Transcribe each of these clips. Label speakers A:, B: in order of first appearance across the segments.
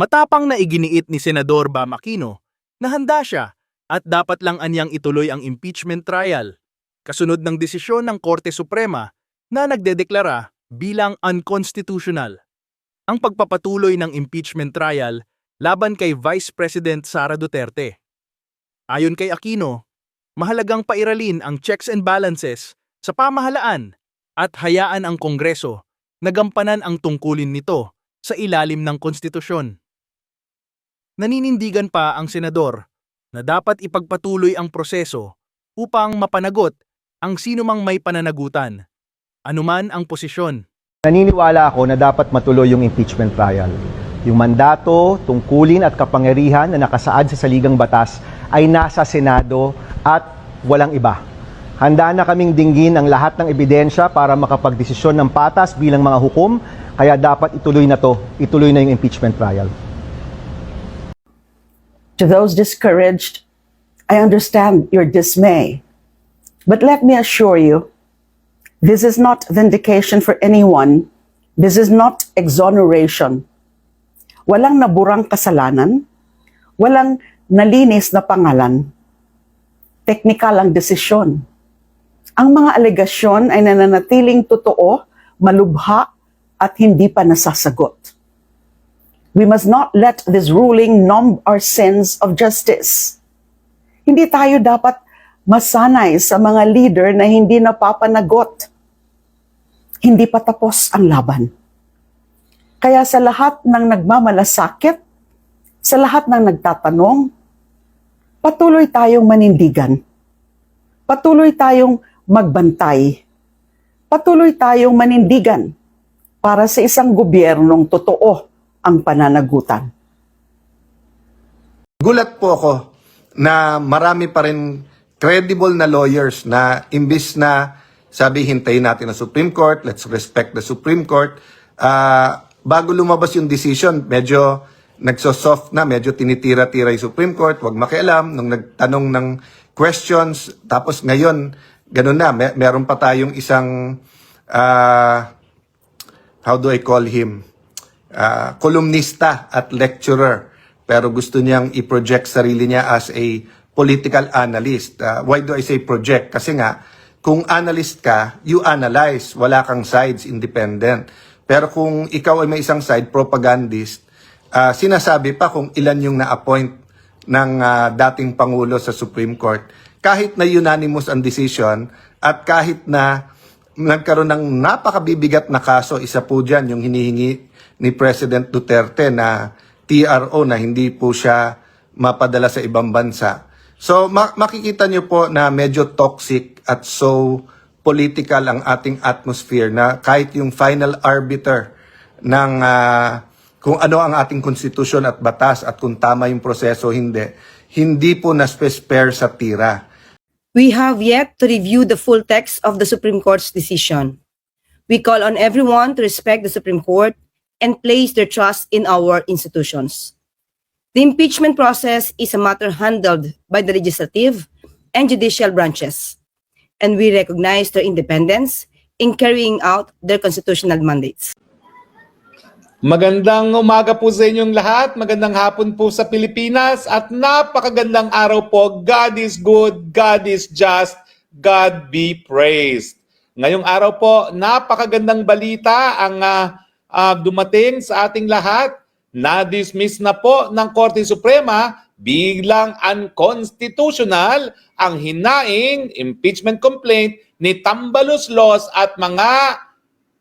A: Matapang na iginiit ni Senador Bam Aquino na handa siya at dapat lang anyang ituloy ang impeachment trial, kasunod ng desisyon ng Korte Suprema na nagdedeklara bilang unconstitutional. Ang pagpapatuloy ng impeachment trial laban kay Vice President Sara Duterte. Ayon kay Aquino, mahalagang pairalin ang checks and balances sa pamahalaan at hayaan ang Kongreso na gampanan ang tungkulin nito sa ilalim ng konstitusyon. Naninindigan pa ang senador na dapat ipagpatuloy ang proseso upang mapanagot ang sinumang may pananagutan, anuman ang posisyon.
B: Naniniwala ako na dapat matuloy yung impeachment trial. Yung mandato, tungkulin at kapangyarihan na nakasaad sa saligang batas ay nasa Senado at walang iba. Handa na kaming dinggin ang lahat ng ebidensya para makapagdesisyon ng patas bilang mga hukom, kaya dapat ituloy na to, ituloy na yung impeachment trial.
C: To those discouraged, I understand your dismay. But let me assure you, this is not vindication for anyone. This is not exoneration. Walang naburang kasalanan. Walang nalinis na pangalan. Teknikal ang desisyon. Ang mga alegasyon ay nananatiling totoo, malubha, at hindi pa nasasagot. We must not let this ruling numb our sense of justice. Hindi tayo dapat masanay sa mga leader na hindi napapanagot. Hindi pa tapos ang laban. Kaya sa lahat ng nagmamalasakit, sa lahat ng nagtatanong, patuloy tayong manindigan. Patuloy tayong magbantay. Patuloy tayong manindigan para sa isang gobyernong totoo ang pananagutan.
D: Gulat po ako na marami pa rin credible na lawyers na imbis na sabi hintayin natin ang Supreme Court, let's respect the Supreme Court. Ah, bago lumabas yung decision, medyo nagsosoft na, medyo tinitira-tira yung Supreme Court, wag makialam, nung nagtanong ng questions, tapos ngayon, ganun na, may, meron pa tayong isang, ah, how do I call him? Ah, kolumnista at lecturer pero gusto niyang i-project sarili niya as a political analyst. Ah, why do I say project? Kasi nga, kung analyst ka, you analyze, wala kang sides, independent. Pero kung ikaw ay may isang side, propagandist, ah, sinasabi pa kung ilan yung na-appoint ng ah, dating Pangulo sa Supreme Court. Kahit na unanimous ang decision at kahit na nagkaroon ng napakabibigat na kaso, isa po dyan yung hinihingi ni President Duterte na TRO na hindi po siya mapadala sa ibang bansa. So ma- makikita niyo po na medyo toxic at so political ang ating atmosphere na kahit yung final arbiter ng ah, kung ano ang ating konstitusyon at batas at kung tama yung proseso hindi, hindi po na-spare sa tira.
E: We have yet to review the full text of the Supreme Court's decision. We call on everyone to respect the Supreme Court and place their trust in our institutions. The impeachment process is a matter handled by the legislative and judicial branches, and we recognize their independence in carrying out their constitutional mandates.
F: Magandang umaga po sa inyong lahat. Magandang hapon po sa Pilipinas at napakagandang araw po. God is good, God is just, God be praised. Ngayong araw po, napakagandang balita ang ah, ah, dumating sa ating lahat. Na-dismiss na po ng Korte Suprema bilang unconstitutional ang hinaing impeachment complaint ni Tambalus Laws at mga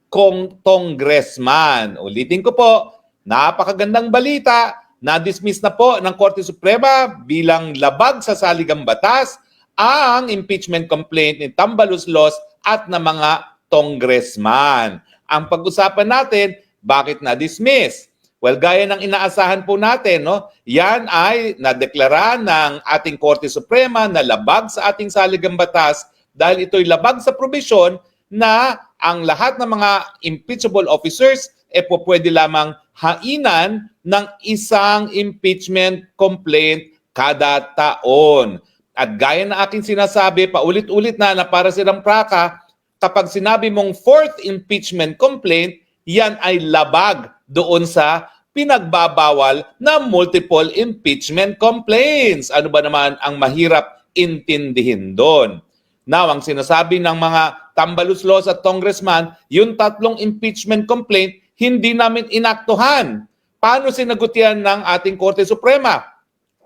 F: kong congressman. Ulitin ko po, napakagandang balita, na-dismiss na po ng Korte Suprema bilang labag sa saligang batas ang impeachment complaint ni Tambalus Laws at ng mga congressman. Ang pag-usapan natin, bakit na-dismiss? Well, gaya ng inaasahan po natin, no, yan ay nadeklara ng ating Korte Suprema na labag sa ating saligang batas dahil ito'y labag sa probisyon na ang lahat ng mga impeachable officers e po pwede lamang hainan ng isang impeachment complaint kada taon. At gaya na aking sinasabi, paulit-ulit na na para silang praka, kapag sinabi mong fourth impeachment complaint, yan ay labag doon sa pinagbabawal na multiple impeachment complaints. Ano ba naman ang mahirap intindihin doon? Now, ang sinasabi ng mga tambaluslos at congressman, yung tatlong impeachment complaint, hindi namin inaktuhan. Paano sinagot yan ng ating Korte Suprema?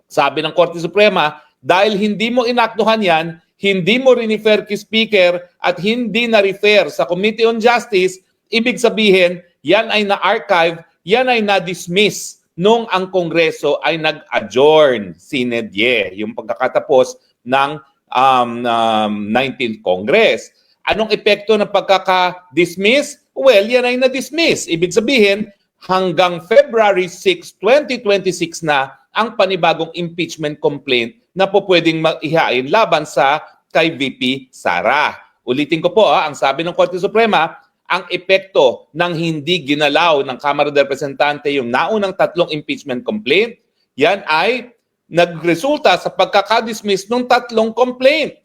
F: Sabi ng Korte Suprema, dahil hindi mo inaktuhan yan, hindi mo rin-refer kay Speaker at hindi na-refer sa Committee on Justice, ibig sabihin, yan ay na-archive, yan ay na-dismiss nung ang Kongreso ay nag-adjourn, sinedye, yung pagkakatapos ng um, um, 19th Congress. Anong epekto ng pagkaka-dismiss? Well, yan ay na-dismiss. Ibig sabihin, hanggang February 6, 2026 na ang panibagong impeachment complaint na po pwedeng maihain laban sa kay VP Sara. Ulitin ko po, ah, ang sabi ng Korte Suprema, ang epekto ng hindi ginalaw ng Kamara de Representante yung naunang tatlong impeachment complaint, yan ay nagresulta sa pagkakadismiss ng tatlong complaint.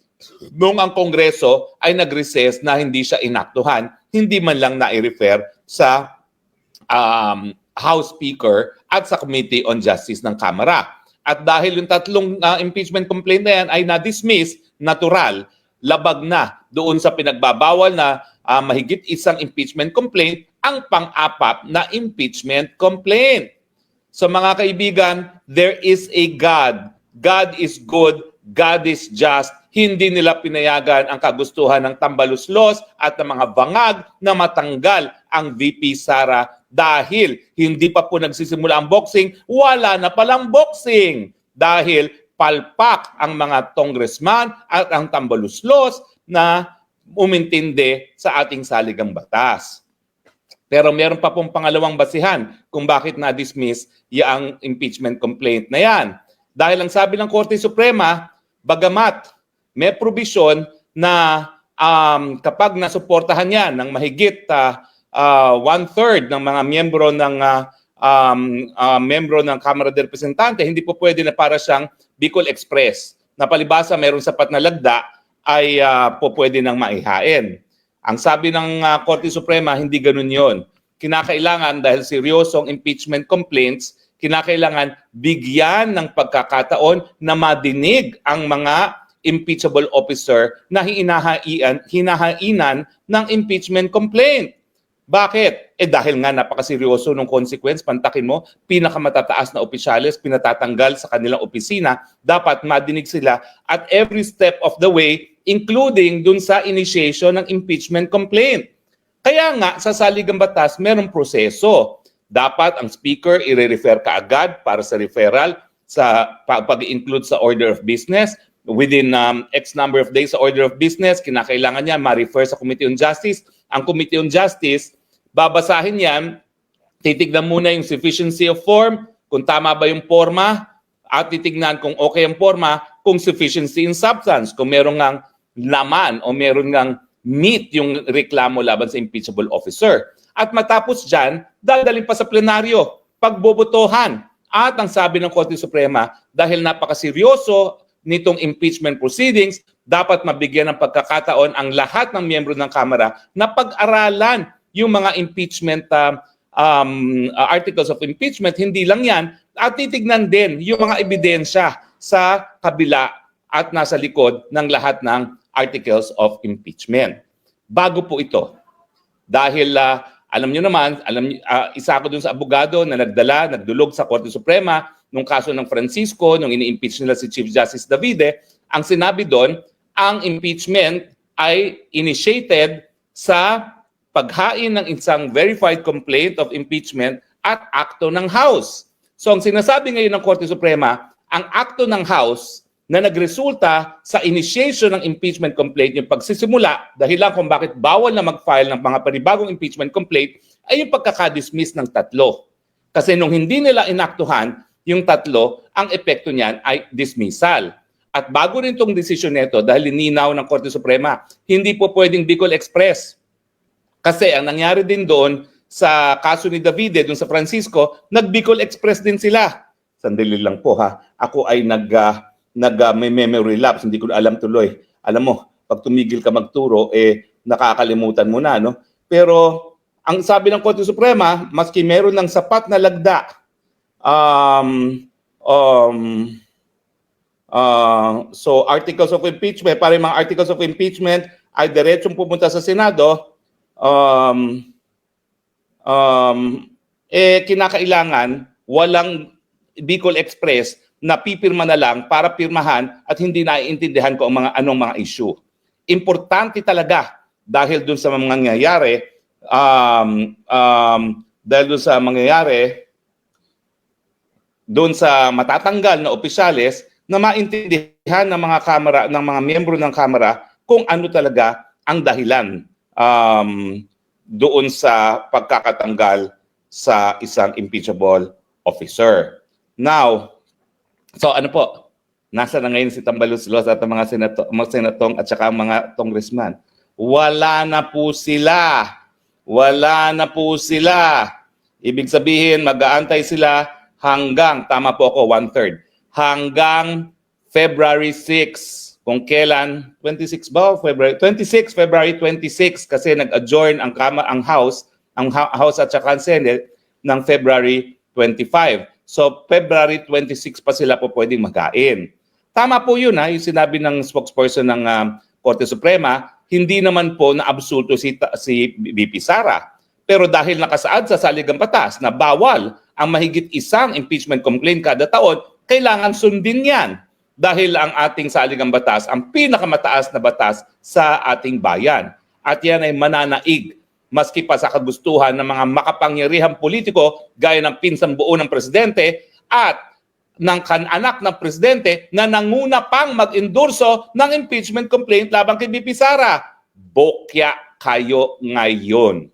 F: Nung ang Kongreso ay nag-recess na hindi siya inaktuhan, hindi man lang na-refer sa um, House Speaker at sa Committee on Justice ng Kamara. At dahil yung tatlong uh, impeachment complaint na yan ay na-dismiss, natural, labag na doon sa pinagbabawal na uh, mahigit isang impeachment complaint, ang pang-apat na impeachment complaint. So mga kaibigan, there is a God. God is good, God is just. Hindi nila pinayagan ang kagustuhan ng tambaluslos at ng mga bangag na matanggal ang VP Sara dahil hindi pa po nagsisimula ang boxing, wala na palang boxing. Dahil palpak ang mga congressman at ang tambaluslos na umintindi sa ating saligang batas. Pero meron pa pong pangalawang basihan kung bakit na-dismiss yung impeachment complaint na yan. Dahil ang sabi ng Korte Suprema, bagamat may provision na um, kapag nasuportahan yan ng mahigit uh, uh, one-third ng mga miyembro ng uh, um, uh, membro ng Kamara de Representante, hindi po pwede na para siyang Bicol Express. Na palibasa mayroong sapat na lagda ay uh, po pwede nang maihain. Ang sabi ng uh, Korte Suprema, hindi ganun yon. Kinakailangan dahil seryosong impeachment complaints, kinakailangan bigyan ng pagkakataon na madinig ang mga impeachable officer na hinahaian, hinahainan ng impeachment complaint. Bakit? Eh dahil nga napakaseryoso ng consequence, pantakin mo, pinakamatataas na opisyales, pinatatanggal sa kanilang opisina, dapat madinig sila at every step of the way, including dun sa initiation ng impeachment complaint. Kaya nga, sa saligang batas, merong proseso. Dapat ang speaker i-refer ka agad para sa referral sa pag-include sa order of business. Within um, X number of days sa order of business, kinakailangan niya ma-refer sa Committee on Justice. Ang Committee on Justice, babasahin yan, titignan muna yung sufficiency of form, kung tama ba yung forma, at titignan kung okay ang forma, kung sufficiency in substance, kung meron ngang laman o meron ngang meet yung reklamo laban sa impeachable officer. At matapos dyan, dadalhin pa sa plenaryo, pagbobotohan. At ang sabi ng Korte Suprema, dahil napakaseryoso nitong impeachment proceedings, dapat mabigyan ng pagkakataon ang lahat ng miyembro ng Kamara na pag-aralan yung mga impeachment uh, um, uh, articles of impeachment, hindi lang yan, at titignan din yung mga ebidensya sa kabila at nasa likod ng lahat ng articles of impeachment. Bago po ito, dahil uh, alam niyo naman, alam uh, isa ako dun sa abogado na nagdala, nagdulog sa Korte Suprema nung kaso ng Francisco, nung ini-impeach nila si Chief Justice Davide, ang sinabi doon, ang impeachment ay initiated sa paghain ng isang verified complaint of impeachment at akto ng House. So ang sinasabi ngayon ng Korte Suprema, ang akto ng House na nagresulta sa initiation ng impeachment complaint, yung pagsisimula, dahilan kung bakit bawal na mag-file ng mga panibagong impeachment complaint, ay yung pagkakadismiss ng tatlo. Kasi nung hindi nila inaktuhan yung tatlo, ang epekto niyan ay dismissal. At bago rin itong desisyon nito, dahil lininaw ng Korte Suprema, hindi po pwedeng Bicol Express. Kasi ang nangyari din doon sa kaso ni Davide, doon sa Francisco, nag-Bicol Express din sila. Sandali lang po ha. Ako ay nag, uh, nag uh, may memory lapse, hindi ko alam tuloy. Alam mo, pag tumigil ka magturo, eh nakakalimutan mo na, no? Pero ang sabi ng Korte Suprema, maski meron ng sapat na lagda um, um, uh, so articles of impeachment, para mga articles of impeachment ay diretsong pumunta sa Senado, um, um, eh kinakailangan walang Bicol Express na pipirma na lang para pirmahan at hindi naiintindihan ko ang mga anong mga issue. Importante talaga dahil dun sa mga nangyayari, um, um, dahil dun sa mangyayari, doon sa matatanggal na opisyales na maintindihan ng mga kamera ng mga miyembro ng kamera kung ano talaga ang dahilan um, doon sa pagkakatanggal sa isang impeachable officer. Now, so ano po? Nasa na ngayon si Tambaluslos at ang mga, senato, mga senatong at saka ang mga congressman? Wala na po sila. Wala na po sila. Ibig sabihin, mag-aantay sila hanggang, tama po ako, one-third, hanggang February 6. Kung kailan, 26 ba? February, 26, February 26, kasi nag-adjourn ang, kama, ang House, ang House at saka Senate ng February 25. So, February 26 pa sila po pwedeng magain. Tama po yun, ha, yung sinabi ng spokesperson ng um, Korte Suprema, hindi naman po na-absulto si, ta- si BP Sara. Pero dahil nakasaad sa saligang batas na bawal ang mahigit isang impeachment complaint kada taon, kailangan sundin yan. Dahil ang ating saligang batas, ang pinakamataas na batas sa ating bayan. At yan ay mananaig maski pa sa kagustuhan ng mga makapangyarihang politiko gaya ng pinsang buo ng presidente at ng kananak ng presidente na nanguna pang mag-endorso ng impeachment complaint laban kay BP Sara. Bokya kayo ngayon.